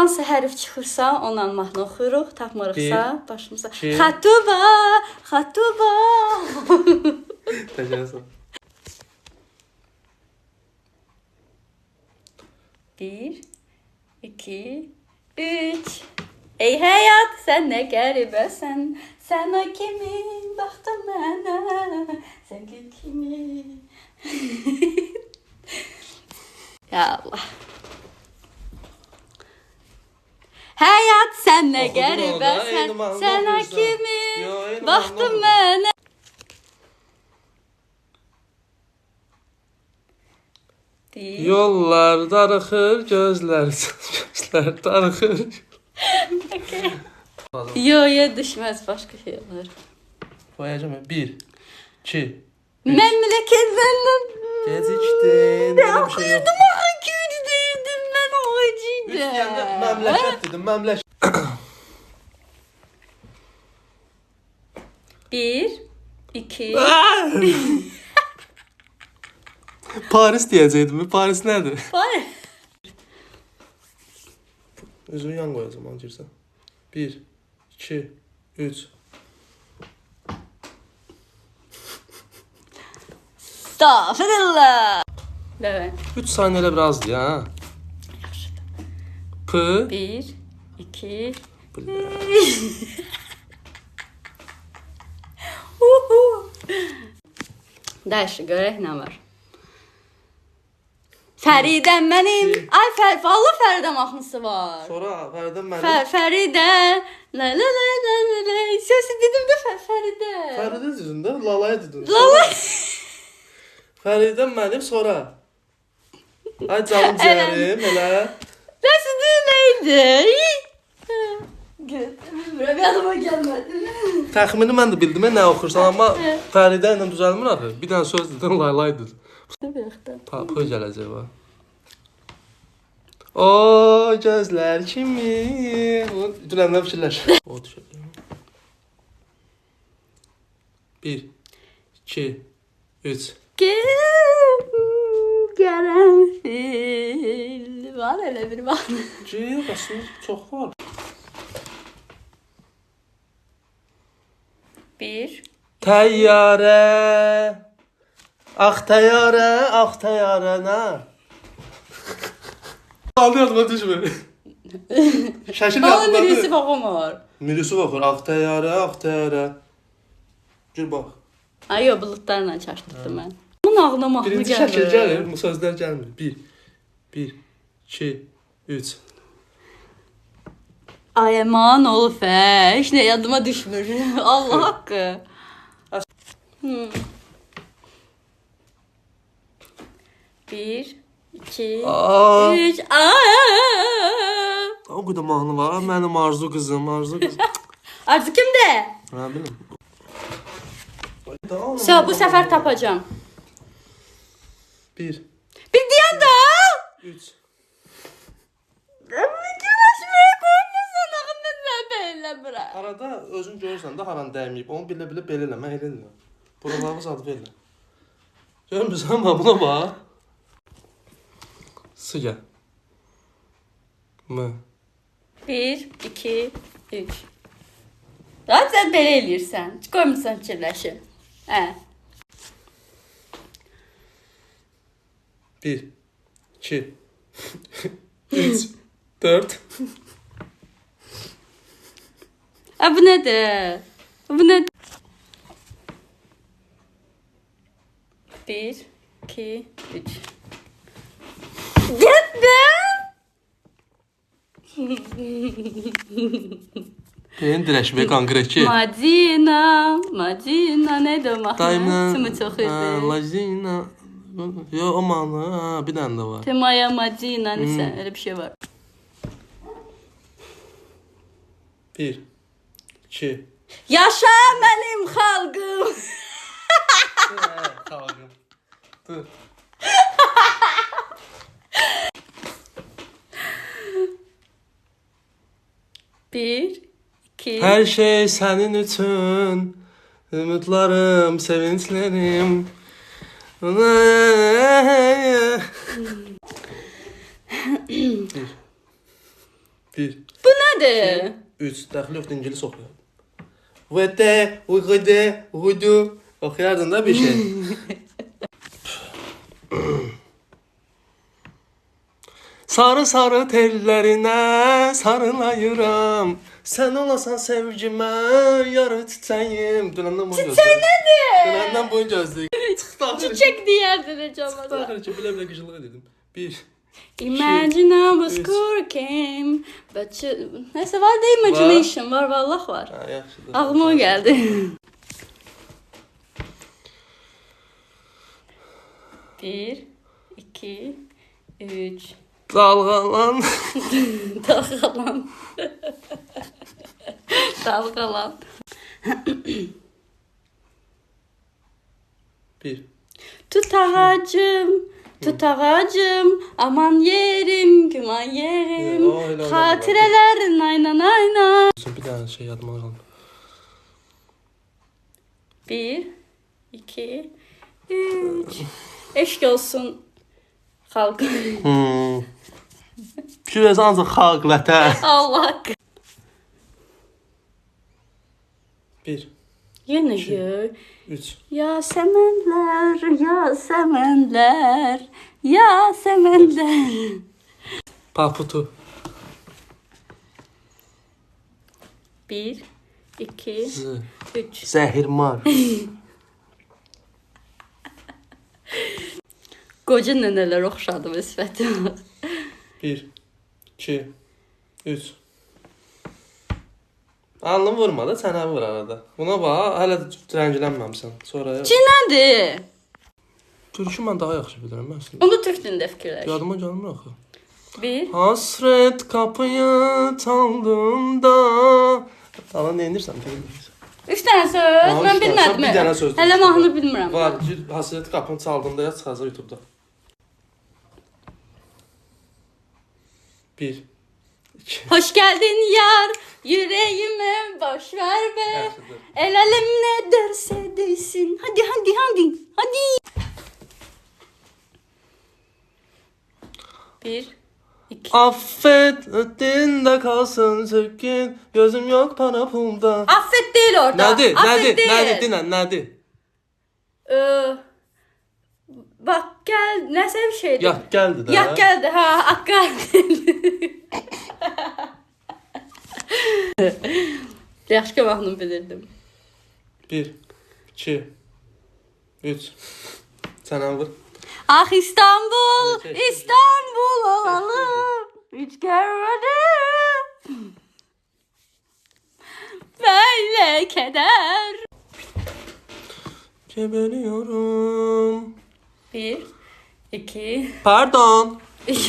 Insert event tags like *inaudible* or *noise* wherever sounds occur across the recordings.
hansı hərf çıxırsa, onunla mahnı oxuyuruq, tapmırıqsa, başımıza. iki. Xatuba, xatuba. Təcəllüsən. *laughs* Bir, iki, üç. Ey həyat, sən nə qəribəsən. Sən o kimi baxdın mənə. Sən kimi. *laughs* ya Allah. Oxuyursan. kimi Yo, eyni baxdın mahnını mənə. Deyil. Yollar darıxır, gözlər, *laughs* gözlər darıxır. Okay. Yo, yo, düşməz başqa şeylər. Koyacağım. Bir, iki, Məmləkətdən gecikdin. Böyle bir məmləkət dedim, məmləkət. *clears throat* Bir, iki, *laughs* Paris deyəcəkdim. Paris nədir? var. Üzümü yan qoyacağım, onu girsən. Bir, iki, üç. Estağfirullah. *laughs* Evet. Üç saniyələ birazdır ya. P. Bir, iki, *laughs* Uhu. Dəş, görək nə var. Fəridəm mənim. Ay Fər, vallah Fəridə mahnısı var. Sonra Fərdən mənim. Fər, Fəridə. La la la la la. Səsi dedim də Fər, Fəridə. Fəridə düzündə lalaya dedin. Lala. Fəridən mənim sonra. Ay canım cərim, elə. Neydi? Bura bir adıma gelmedi. Təxmini mən də bildim nə oxursan, amma Fəridə ilə düzəlmir axı. Bir dənə söz dedin, laylay dedin. Pa, p gələcək var. O gözlər kimi. Dünəndən fikirləş. O düşür. 1 2 3 Qərənfil. Var elə bir var. Yox, əslində çox var. 1 Təyyarə. Ax ah, təyyarə, ax ah, təyyarə nə? Anlayın mı düşmür? Şəkil Onun birisi baxmır. Mirisi baxır, ax ah, təyyarə, ax təyyarə. Gir bax. Ayo buludlarla çaşdırdım mən. ağlına mahlı Birinci gəlir. şəkil gəlir, bu sözlər gəlmir. 1 1 2 3 Ay aman ol fəş, nə yadıma düşmür. *laughs* Allah haqqı. Bir, iki, Aa. üç. Aa! O qədər mahnı var. ha, Mənim arzu qızım, arzu qızım. *laughs* Arzu kimdə? Nə bilim. Sağ, bu səfər tapacağam. Bir. Bir diyen daha. Üç. Fikirləşməyə qoymursan axı mən nə belə bura. Arada özün görürsən də haran dəyməyib. Onu bilə-bilə belə elə mən elə elə. Buralarımız adı belə. Görmüsən amma buna bax. Sığa. M. 1 2 3. Lan sən belə eləyirsən. Qoymursan fikirləşim. Hə. 1, 2, 3, 4. A bu nədir? Bu nədir? 1, 2, 3. Getdim! Ten dirəşmə konkretçi. Madina, Madina nədir o mahnı? Kimi çox idi. Madina, Yo o mahnı ha, bir dənə də var. Temaya Madina neyse öyle bir şey var. 1 2 Yaşa benim halkım. *laughs* Dur. *laughs* Bir, iki, Hər şey sənin üçün. Ümidlarım, sevinclərim. Bir. Bir. Bu nədir? Üç. Dəxli yoxdur, ingilis oxuyar. Vədə, uyğıdı, uyğudu. Oxuyardın da bir şey. sarı sarı tellərinə sarılayıram. Sən olasan sevgimə yarı bunu gözləyirəm. Çiçək nədir? Dünəndən bunu gözləyirəm. Çıxdı axır. Çiçək deyərdin acaba. Çıxdı axır ki, bilə-bilə qıcılıq edirdim. Bir. Imagine I was Üç. cooking. But you... Neyse var da imagination var. Vallah var. Ha, yaxşıdır. Ağlıma o geldi. *laughs* Bir, iki, üç. Dalğalan. Dalgalan. *laughs* Dalgalan. Bir. Tut ağacım, tut ağacım, aman yerim, güman yerim. Ya, öyle öyle nayna. Bir dənə şey yadıma qaldı. Bir, iki, üç. Eşk olsun halk. Hmm. Ancaq xalq vətən. Allah. Bir. Yenə ye. 3. Ya səmənlər, ya səmənlər, ya səmənlər. *laughs* Paputu. 1 2 3 Zəhirmar. Qoca *laughs* nənələr oxşadı sifətim. 1 2 3 Alnı vurma da çənəni vur arada. Buna bax, hələ rəngilənməmisən. Sonra Cinədir. Türkü mən daha yaxşı bilirəm mən. Onu türk dilində fikirləş. Yadıma gəlmir axı. Bir, Hasret kapıyı çaldığında Alan nə edirsən? Üç dənə söz. Mən üç dənə. bilmədim. Bir dənə söz Hələ mahnını bilmirəm. Var, hasret kapını çaldığında yaz çıxacaq YouTube-da. Bir, iki, Hoş geldin yar, yüreğime boş ver be. El alem ne derse desin. Hadi hadi hadi. Hadi. Bir, iki. Affet, ötdüğünde kalsın sökün. Gözüm yok para pulda. Affet değil orada. Nədir? Affet Nədir? değil. Nədir? Dinən, nədir? Ee, bak gel, nəsə bir şeydir. Yat gəldi də. Yak geldi ha, ak geldi. *laughs* *laughs* Yaxşı ki vaxtını bilirdim. Bir, iki, üç. Sənə vur. Ah İstanbul. İstanbul olalım. Hiç görmedim. Böyle keder. Geberiyorum. Bir, iki, Pardon. *laughs*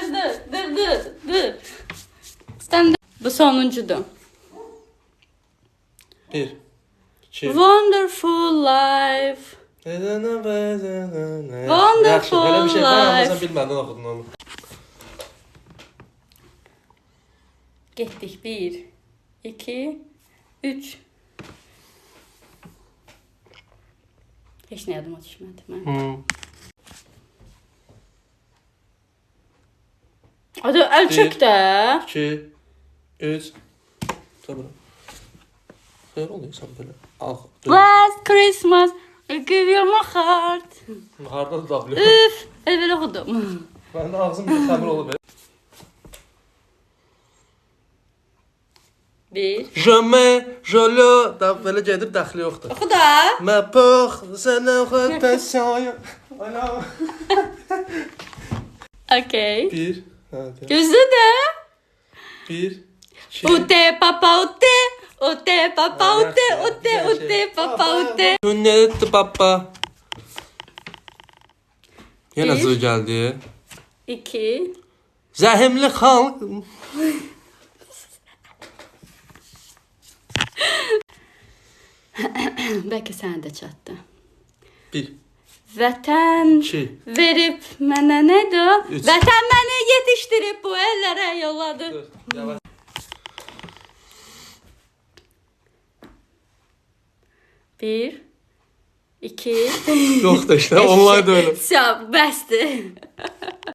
dur dur dur dur dur. De... Bu sonuncudu. Bir, iki. Wonderful life. Wonderful Yaxşı, belə bir şey var amma sən bilmədin oxudun onu. Getdik. Bir, iki, üç. Heç nə yadıma düşmədi mən. Hmm. Adı əl çək də. 2 3 Sabır. Xeyr oluyor sən belə. Dur. Last Christmas, I give you my heart. Harda da W. Üf, elə oxudum. Məndə ağzım bir xəmir olub. Bir. Jamais, jolo da belə gedib dəxli yoxdur. Oxu da. Ma peur, c'est la repassion. Ana. Okay. Bir. Hadi. Gözlə də. Bir. iki. Ute papa ute. Ute papa ute. Ute ute papa ute. Sünnet papa. Yenə Bir. zı gəldi. İki. Zəhimli xalq. *coughs* Bəlkə sənə də çatdı. Bir. Vətən İki. verib mənə nədir? Üç. Vətən məni yetişdirib bu ellərə yolladı. Yavaş. Bir, iki, Yoxdur işte, onlar da öyle. *laughs* Sə, bəsdir.